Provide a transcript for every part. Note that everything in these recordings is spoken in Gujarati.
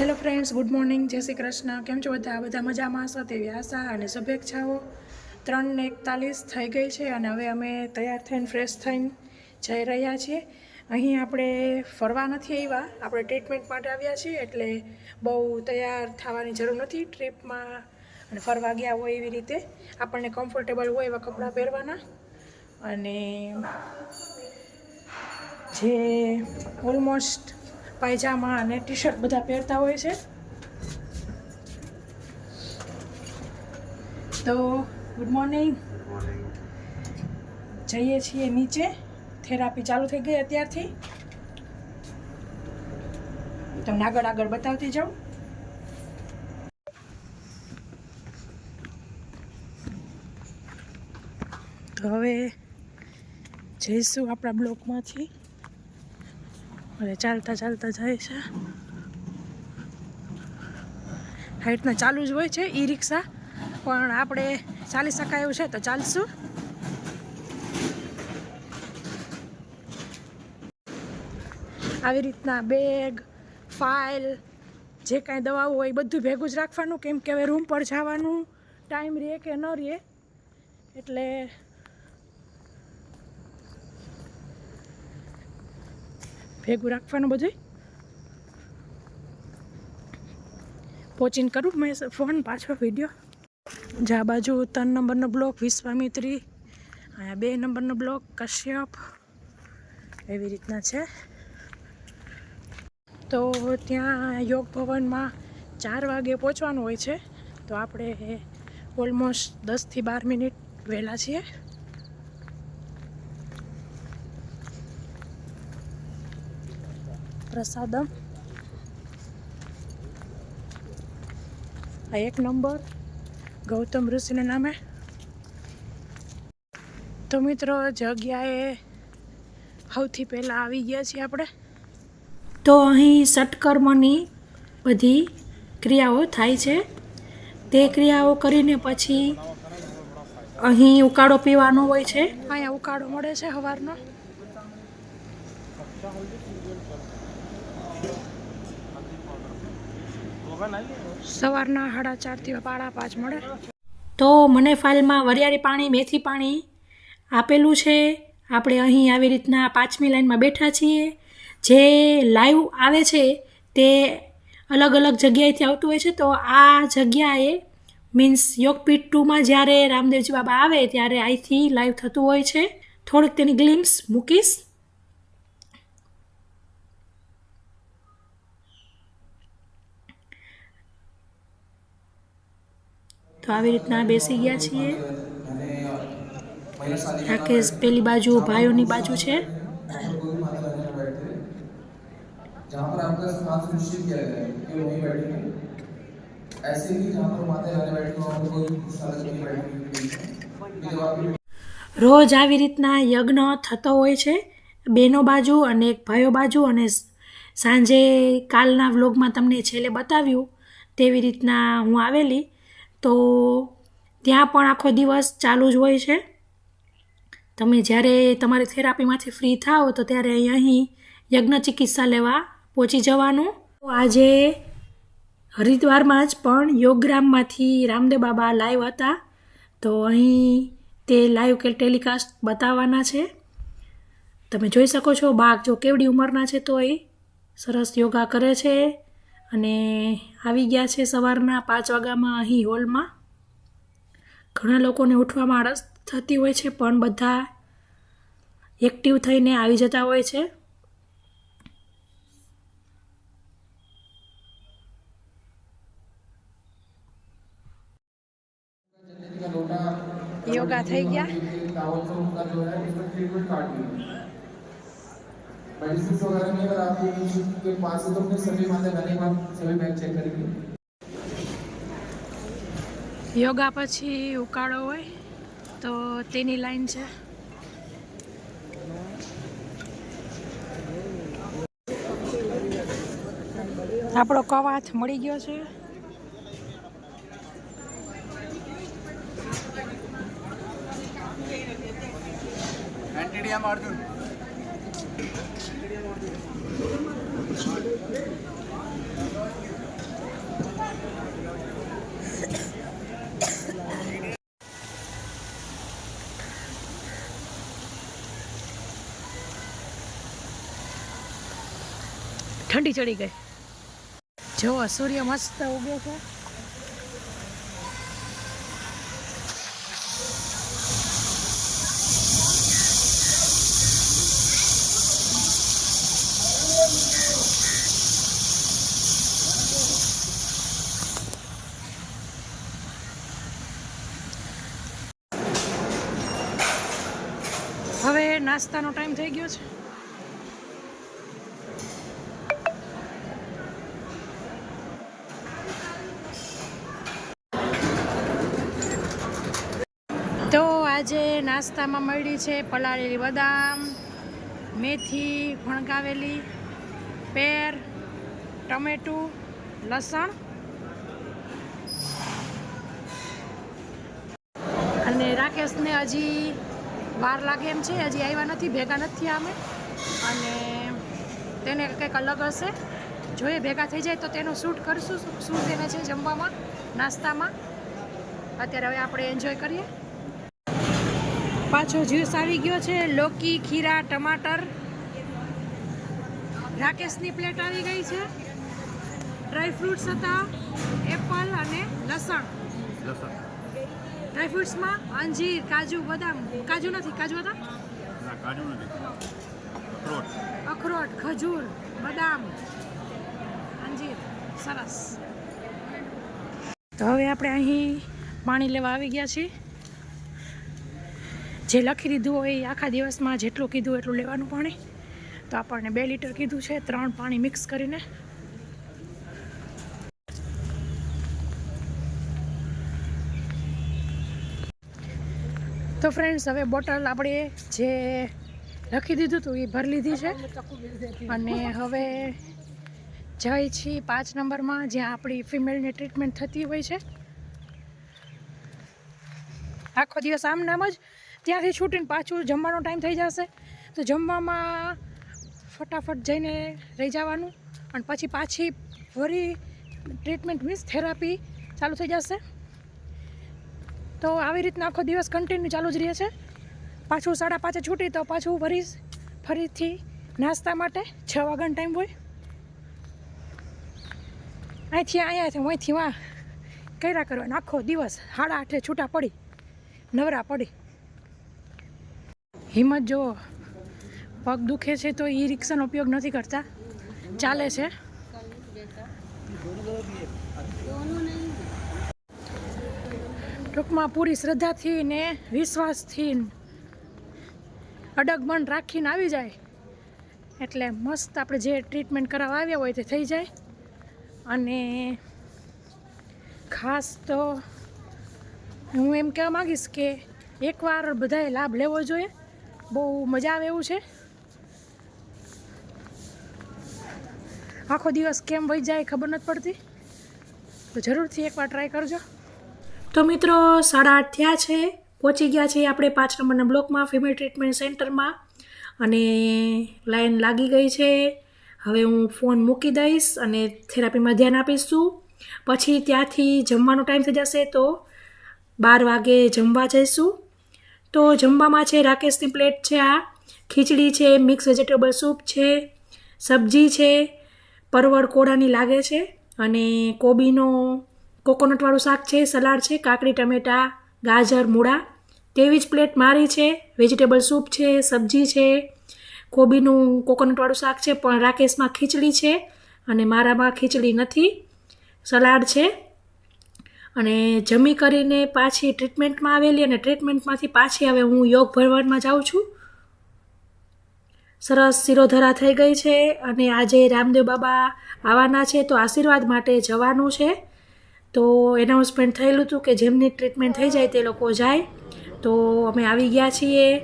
હેલો ફ્રેન્ડ્સ ગુડ મોર્નિંગ જય શ્રી કૃષ્ણ. કેમ છો બધા? બધા મજામાં? હશો તેવી આશા અને શુભેચ્છાઓ. ત્રણને એકતાલીસ થઈ ગઈ છે અને હવે અમે તૈયાર થઈને ફ્રેશ થઈને જઈ રહ્યા છીએ. અહીં આપણે ફરવા નથી આવ્યા. આપણે ટ્રીટમેન્ટ માટે આવ્યા છીએ એટલે બહુ તૈયાર થવાની જરૂર નથી ટ્રીપમાં અને ફરવા ગયા હોય એવી રીતે. આપણને કમ્ફર્ટેબલ હોય એવા કપડાં પહેરવાના. અને જે ઓલમોસ્ટ પાયજામા અને ટી શર્ટ બધા પહેરતા હોય છે. તો ગુડ મોર્નિંગ. જઈએ છીએ નીચે. થેરાપી ચાલુ થઈ ગઈ અત્યારથી. તમને આગળ આગળ બતાવતી જાઉં. તો હવે જઈશું આપણા બ્લોકમાંથી. અને ચાલતા ચાલતા જાય છે. હાઈટના ચાલુ જ હોય છે ઈ રિક્ષા. પણ આપણે ચાલી શકાય એવું છે તો ચાલશું. આવી રીતના બેગ ફાઇલ જે કાંઈ દવાઓ હોય બધું ભેગું જ રાખવાનું. કેમ કે હવે રૂમ પર જવાનું ટાઈમ રહે કે ન રહે એટલે ભેગું રાખવાનું બધું પહોંચીને કરું મેં ફોન પાછો વીડિયો. જા બાજુ ત્રણ નંબરનો બ્લોક, વિશ્વામિત્રી, અહીંયા બે નંબરનો બ્લોક, કશ્યપ, એવી રીતના છે. તો ત્યાં યોગ ભવનમાં ચાર વાગે પહોંચવાનું હોય છે. તો આપણે ઓલમોસ્ટ દસથી બાર મિનિટ વહેલા છીએ. પ્રસાદમ. આ એક નંબર. ગૌતમ ઋષિના નામે. તો મિત્રો, જગ્યાએ સૌથી પહેલાં આવી ગયા છીએ આપણે. તો અહીં સટકર્મની બધી ક્રિયાઓ થાય છે. તે ક્રિયાઓ કરીને પછી અહીં ઉકાળો પીવાનો હોય છે. અહીંયા ઉકાળો મળે છે સવારનો સવારના સાડા ચારથી પાડા પાંચ મળે. તો મને ફાઇલમાં વરિયાળી પાણી મેથી પાણી આપેલું છે. આપણે અહીં આવી રીતના પાંચમી લાઈનમાં બેઠા છીએ. જે લાઈવ આવે છે તે અલગ અલગ જગ્યાએથી આવતું હોય છે. તો આ જગ્યાએ મીન્સ યોગપીઠ ટુમાં જ્યારે રામદેવજી બાબા આવે ત્યારે અહીંથી લાઈવ થતું હોય છે. થોડીક તેની ગ્લિમ્સ મૂકીશ. તો આવી રીતના બેસી ગયા છીએ. રાકેશ પેલી બાજુ, ભાઈઓની બાજુ છે. રોજ આવી રીતના યજ્ઞ થતો હોય છે. બેનો બાજુ અને એક ભાઈઓ બાજુ અને સાંજે કાલના વ્લોગમાં તમને છેલ્લે બતાવ્યું તેવી રીતના હું આવેલી. તો ત્યાં પણ આખો દિવસ ચાલુ જ હોય છે. તમે જ્યારે તમારી થેરાપીમાંથી ફ્રી થાઓ તો ત્યારે અહીં યજ્ઞ ચિકિત્સા લેવા પહોંચી જવાનું. તો આજે હરિદ્વારમાં જ પણ યોગગ્રામમાંથી રામદેવ બાબા લાઈવ હતા. તો અહીં તે લાઈવ કે ટેલિકાસ્ટ બતાવવાના છે. તમે જોઈ શકો છો બાઘ જો કેવડી ઉંમરના છે તો એ સરસ યોગા કરે છે. અને આવી ગયા છે સવારના પાંચ વાગ્યામાં અહીં હોલમાં. ઘણા લોકોને ઉઠવામાં આળસ થતી હોય છે, પણ બધા એક્ટિવ થઈને આવી જતા હોય છે. યોગા થઈ ગયા. मेडिसिन वगैरह में अगर आपको किसी के पास है तो अपने सभी माता रानी का सभी बैंक चेक करेंगे યોગા પછી ઉકાળો હોય તો તેની લાઈન છે આપણો કવાથ મળી ગયો છે એન્ટીડીએમ અર્જુન ઠંડી ચડી ગઈ. જો સૂર્ય મસ્ત ઉગ્યો છે. નાસ્તાનો ટાઈમ થઈ ગયો છે. તો આજે નાસ્તામાં મળી છે પલાળેલી બદામ, મેથી, ભણગાવેલી પેર, ટમેટું, લસણ અને રાકેશને હજી વાર લાગે એમ છે, હજી આવ્યા નથી, ભેગા નથી અમે અને તેને કંઈક અલગ હશે. જોઈએ, ભેગા થઈ જાય તો તેનું શૂટ કરીશું. શું તેને છે જમવામાં, નાસ્તામાં. અત્યારે હવે આપણે એન્જોય કરીએ. પાછો જ્યુસ આવી ગયો છે, લોકી, ખીરા, ટમાટર. રાકેશની પ્લેટ આવી ગઈ છે. ડ્રાય ફ્રૂટ્સ હતા એપલ અને લસણ. ડ્રાય ફ્રૂટ્સમાં અંજીર કાજુ બદામ. કાજુ નથી કાજુ હતા? ના કાજુ નથી. અખરોટ. અખરોટ ખજૂર બદામ. અંજીર. સરસ. તો હવે આપણે અહીં પાણી લેવા આવી ગયા છીએ. જે લખી દીધું હોય એ આખા દિવસમાં જેટલું કીધું એટલું લેવાનું પાણી. તો આપણને બે લીટર કીધું છે. ત્રણ પાણી મિક્સ કરીને તો ફ્રેન્ડ્સ હવે બોટલ આપણે જે લખી દીધું હતું એ ભરી લીધી છે. અને હવે જઈ છીએ પાંચ નંબરમાં જ્યાં આપણી ફિમેલની ટ્રીટમેન્ટ થતી હોય છે. આખો દિવસ આમ નામ જ ત્યાંથી છૂટીને પાછું જમવાનો ટાઈમ થઈ જશે. તો જમવામાં ફટાફટ જઈને રહી જવાનું. અને પછી પાછી ફરી ટ્રીટમેન્ટ મીન્સ થેરાપી ચાલુ થઈ જશે. તો આવી રીતના આખો દિવસ કન્ટિન્યુ ચાલુ જ રહે છે. પાછું સાડા પાંચે છૂટી તો પાછું ફરી ફરીથી નાસ્તા માટે છ વાગ્યાનો ટાઈમ હોય. અહીંથી અહીંયા છે, અહીંથી વાં કર્યા કરવાના. આખો દિવસ સાડા આઠે છૂટા પડી, નવરા પડી. હિંમત જો પગ દુખે છે તો ઈ રિક્ષાનો ઉપયોગ નથી કરતા. ચાલે છે. ટૂંકમાં પૂરી શ્રદ્ધાથી ને વિશ્વાસથી અડગ મન રાખીને આવી જાય. એટલે મસ્ત આપણે જે ટ્રીટમેન્ટ કરાવવા આવ્યા હોય તે થઈ જાય. અને ખાસ તો હું એમ કહેવા માગીશ કે એકવાર બધાએ લાભ લેવો જોઈએ. બહુ મજા આવે એવું છે. આખો દિવસ કેમ વહી જાય ખબર નથી પડતી. તો જરૂરથી એકવાર ટ્રાય કરજો. તો મિત્રો, સાડા આઠ થયા છે. પહોંચી ગયા છે આપણે પાંચ નંબરના બ્લોકમાં ફિમેલ ટ્રીટમેન્ટ સેન્ટરમાં અને લાઈન લાગી ગઈ છે. હવે હું ફોન મૂકી દઈશ અને થેરાપીમાં ધ્યાન આપીશું. પછી ત્યાંથી જમવાનો ટાઈમ થઈ જશે તો બાર વાગે જમવા જઈશું. તો જમવામાં છે રાકેશની પ્લેટ છે આ. ખીચડી છે, મિક્સ વેજીટેબલ સૂપ છે, સબ્જી છે, પરવળ કોળાની લાગે છે અને કોબીનો કોકોનટવાળું શાક છે, સલાડ છે, કાકડી, ટમેટા, ગાજર, મૂળા. તેવી જ પ્લેટ મારી છે, વેજીટેબલ સૂપ છે, સબ્જી છે, કોબીનું કોકોનટવાળું શાક છે, પણ રાકેશમાં ખીચડી છે અને મારામાં ખીચડી નથી. સલાડ છે. અને જમી કરીને પાછી ટ્રીટમેન્ટમાં આવેલી અને ટ્રીટમેન્ટમાંથી પાછી હવે હું યોગ ભરવાડમાં જાઉં છું. સરસ શિરોધરા થઈ ગઈ છે અને આજે રામદેવ બાબા આવવાના છે, તો આશીર્વાદ માટે જવાનું છે. તો એનાઉન્સમેન્ટ થયેલું હતું કે જેમની ટ્રીટમેન્ટ થઈ જાય તે લોકો જાય. તો અમે આવી ગયા છીએ.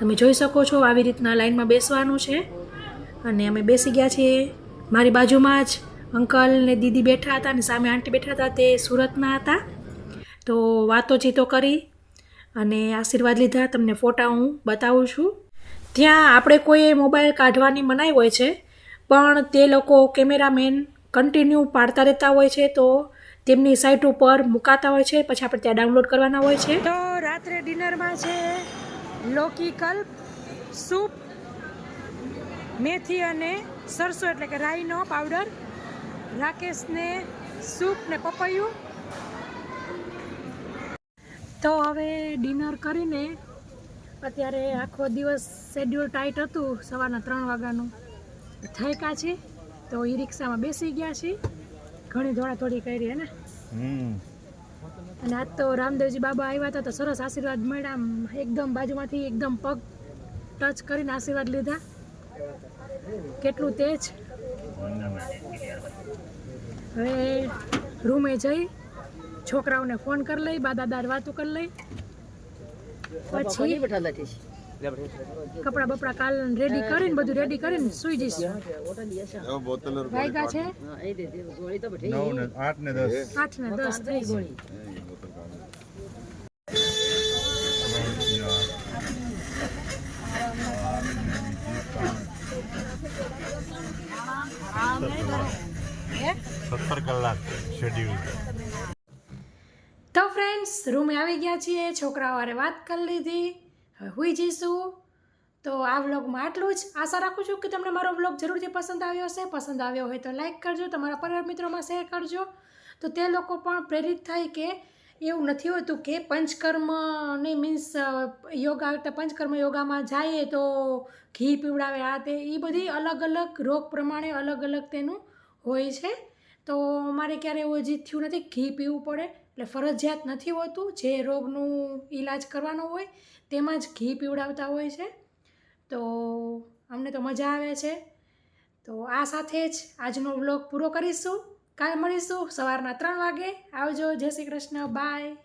તમે જોઈ શકો છો આવી રીતના લાઈનમાં બેસવાનું છે. અને અમે બેસી ગયા છીએ. મારી બાજુમાં જ અંકલ ને દીદી બેઠા હતા અને સામે આંટી બેઠા હતા, તે સુરતના હતા. તો વાતો ચીતો કરી અને આશીર્વાદ લીધા. તમને ફોટા હું બતાવું છું. ત્યાં આપણે કોઈ મોબાઈલ કાઢવાની મનાઈ હોય છે, પણ તે લોકો કેમેરામેન કન્ટિન્યુ પાડતા રહેતા હોય છે, તો તેમની સાઇટ ઉપર મુકાતા હોય છે, પછી આપણે ત્યાં ડાઉનલોડ કરવાના હોય છે. તો રાત્રે ડિનરમાં છે લોકી કલ્પ સૂપ, મેથી અને સરસો, એટલે કે રાઈનો પાવડર, રાકેશને સૂપ ને પપૈયું. તો હવે ડિનર કરીને અત્યારે આખો દિવસ શેડ્યુલ ટાઈટ હતું, સવારના ત્રણ વાગ્યાનું. થાયકા છે? તો ઈ રિક્ષામાં બેસી ગયા છીએ. ઘણી દોડાદોડી કરી હે ને? અને આજ તો રામદેવજી બાબા આવ્યા હતા તો સરસ આશીર્વાદ મળ્યા. એકદમ બાજુમાંથી એકદમ પગ ટચ કરીને આશીર્વાદ લીધા. કેટલું તેજ. હવે રૂમે જઈ છોકરાઓને ફોન કરી લઈ બા દાદા વાતો કરી લઈ. પછી કપડા બપડા કાલ રેડી કરીને બધું રેડી કરીને સુઈ જઈશ. વાગ્યા છે? આઠ ને દસ. આઠ ને દસ થઈ ગોળી. સત્તર કલાક શેડ્યુલ તો ફ્રેન્ડ્સ રૂમે આવી ગયા છીએ છોકરાઓ વાત કરી લીધી. હવે હુઈ જઈશું. તો આ વ્લોગમાં આટલું જ. આશા રાખું છું કે તમને મારો વ્લોગ જરૂરથી પસંદ આવ્યો હશે. પસંદ આવ્યો હોય તો લાઈક કરજો, તમારા પરિવાર મિત્રોમાં શેર કરજો. તો તે લોકો પણ પ્રેરિત થાય કે એવું નથી હોતું કે પંચકર્મ નહીં મીન્સ યોગા પંચકર્મ યોગામાં જઈએ તો ઘી પીવડાવે, આ તે એ બધી અલગ અલગ રોગ પ્રમાણે અલગ અલગ તેનું હોય છે. તો મારે ક્યારે એવું હજી થયું નથી, ઘી પીવું પડે. એટલે ફરજિયાત નથી હોતું, જે રોગનું ઈલાજ કરવાનો હોય તેમાં જ ઘી પીવડાવતા હોય છે. તો અમને તો મજા આવે છે. તો આ સાથે જ આજનો વ્લોગ પૂરો કરીશું. કાલે મળીશું સવારના ત્રણ વાગે. આવજો, જય શ્રી કૃષ્ણ, બાય.